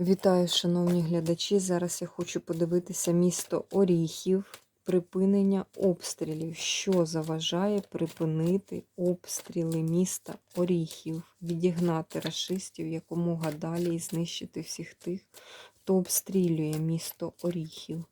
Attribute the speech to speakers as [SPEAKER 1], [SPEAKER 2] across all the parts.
[SPEAKER 1] Вітаю, шановні глядачі. Зараз я хочу подивитися місто Оріхів, припинення обстрілів. Що заважає припинити обстріли міста Оріхів, відігнати рашистів якомога далі і знищити всіх тих, хто обстрілює місто Оріхів.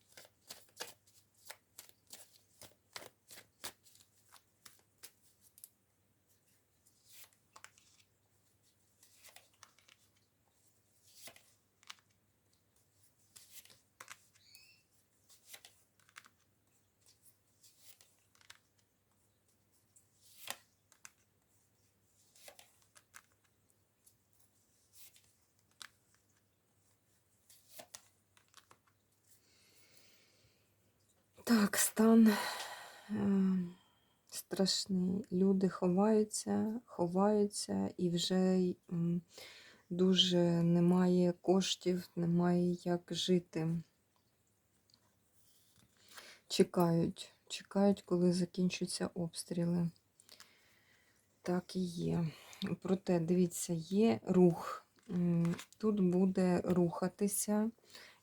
[SPEAKER 1] Так, стан е, страшний. Люди ховаються, ховаються і вже дуже немає коштів, немає як жити. Чекають, чекають, коли закінчаться обстріли. Так і є. Проте, дивіться, є рух. Тут буде рухатися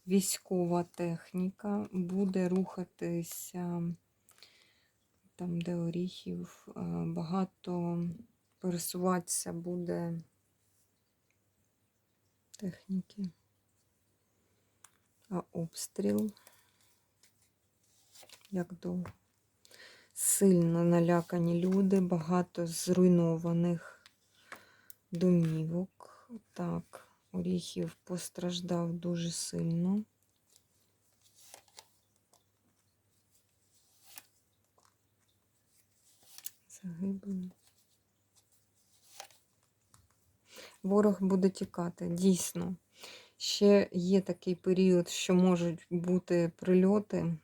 [SPEAKER 1] військова техніка, буде рухатися там, де оріхів, е, багато пересуватися буде техніки. А обстріл як довго? Сильно налякані люди, багато зруйнованих домівок. Так, Оріхів постраждав дуже сильно. Загиблий. Ворог буде тікати, дійсно. Ще є такий період, що можуть бути прильоти,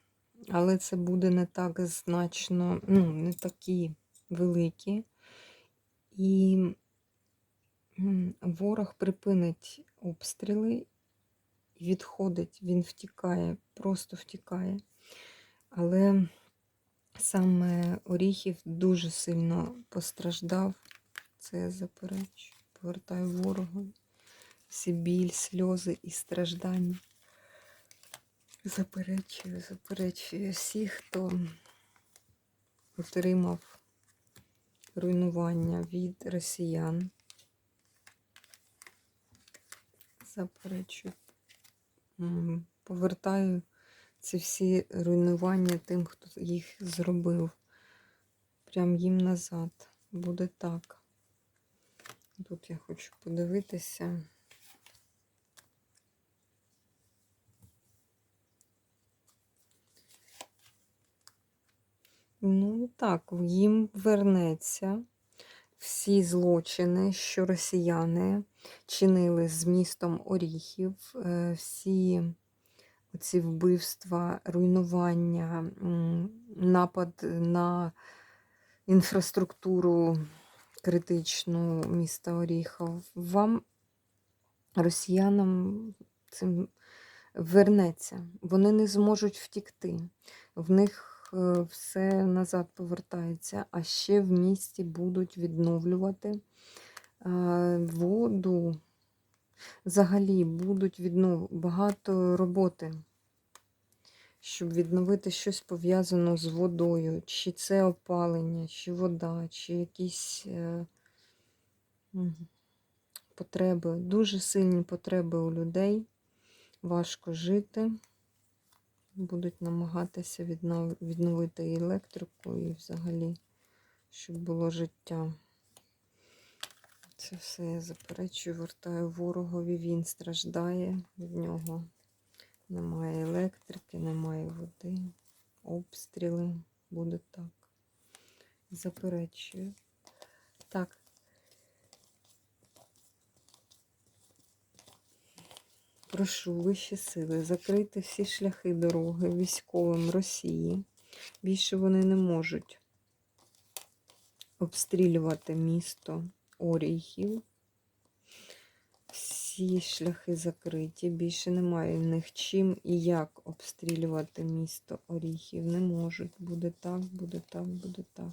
[SPEAKER 1] але це буде не так значно, ну, не такі великі. І ворог припинить обстріли відходить, він втікає, просто втікає. Але саме Оріхів дуже сильно постраждав. Це я заперечую. Повертаю ворогу. Всі біль, сльози і страждання. Заперечую, заперечую всіх, хто отримав руйнування від росіян. Заперечую. Повертаю ці всі руйнування тим, хто їх зробив. Прям їм назад. Буде так. Тут я хочу подивитися. Ну так, їм вернеться всі злочини, що росіяни чинили з містом Оріхів, е, всі ці вбивства, руйнування, напад на інфраструктуру критичну міста Оріхов. Вам, росіянам, цим вернеться. Вони не зможуть втікти. В них все назад повертається, а ще в місті будуть відновлювати е, воду. Взагалі будуть віднов... багато роботи, щоб відновити щось пов'язане з водою. Чи це опалення, чи вода, чи якісь е... потреби. Дуже сильні потреби у людей. Важко жити. Будуть намагатися віднов- відновити електрику, і взагалі, щоб було життя. Це все я заперечую, вертаю ворогові, він страждає, від нього немає електрики, немає води, обстріли. Буде так. Заперечую. Так. Прошу вищі сили закрити всі шляхи дороги військовим Росії. Більше вони не можуть обстрілювати місто Оріхів. Всі шляхи закриті. Більше немає в них чим і як обстрілювати місто Оріхів. Не можуть. Буде так, буде так, буде так.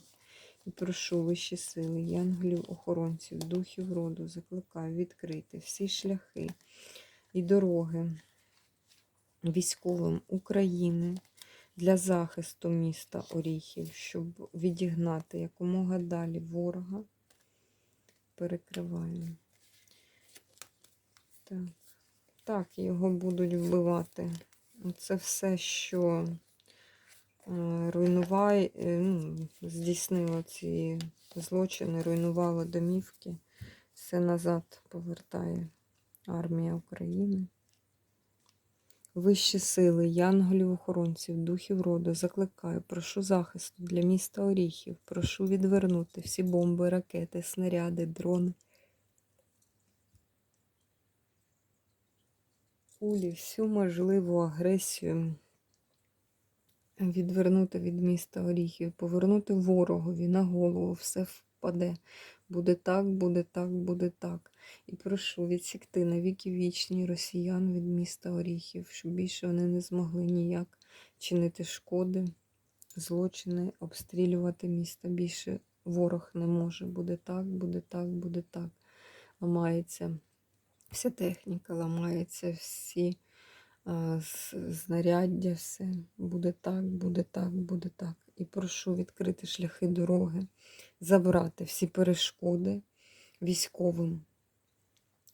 [SPEAKER 1] І прошу вищі сили, янголів, охоронців, духів роду, закликаю відкрити всі шляхи і дороги військовим України для захисту міста Оріхів, щоб відігнати якомога далі ворога. Перекриваємо. Так, так його будуть вбивати. Це все, що е, руйнуває, е, ну, здійснило ці злочини, руйнувало домівки. Все назад повертає армія України. Вищі сили, янголів-охоронців, духів роду, закликаю, прошу захисту для міста Оріхів, прошу відвернути всі бомби, ракети, снаряди, дрони. Кулі, всю можливу агресію відвернути від міста Оріхів, повернути ворогові на голову, все впаде. Буде так, буде так, буде так. І прошу відсікти на віки вічні росіян від міста Оріхів, щоб більше вони не змогли ніяк чинити шкоди, злочини, обстрілювати місто. Більше ворог не може. Буде так, буде так, буде так. Ламається вся техніка, ламається всі а, з- знаряддя, все. Буде так, буде так, буде так. І прошу відкрити шляхи дороги, забрати всі перешкоди військовим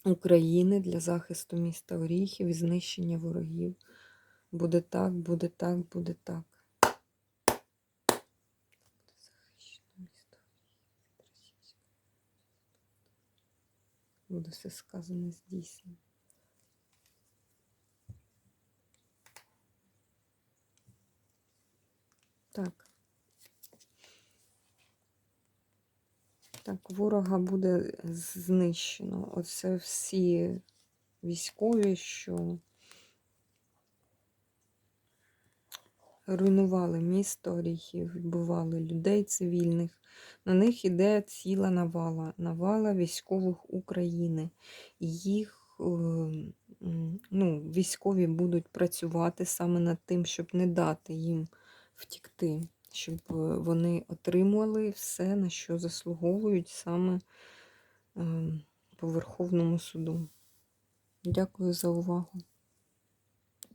[SPEAKER 1] України для захисту міста Оріхів і знищення ворогів. Буде так, буде так, буде так. Буде все сказане здійснено. Так. Так, ворога буде знищено. Оце всі військові, що руйнували місто Оріхів, вбивали людей цивільних. На них іде ціла навала, навала військових України. Їх е, ну, військові будуть працювати саме над тим, щоб не дати їм втікти, щоб е, вони отримали все, на що заслуговують саме е, по Верховному суду. Дякую за увагу.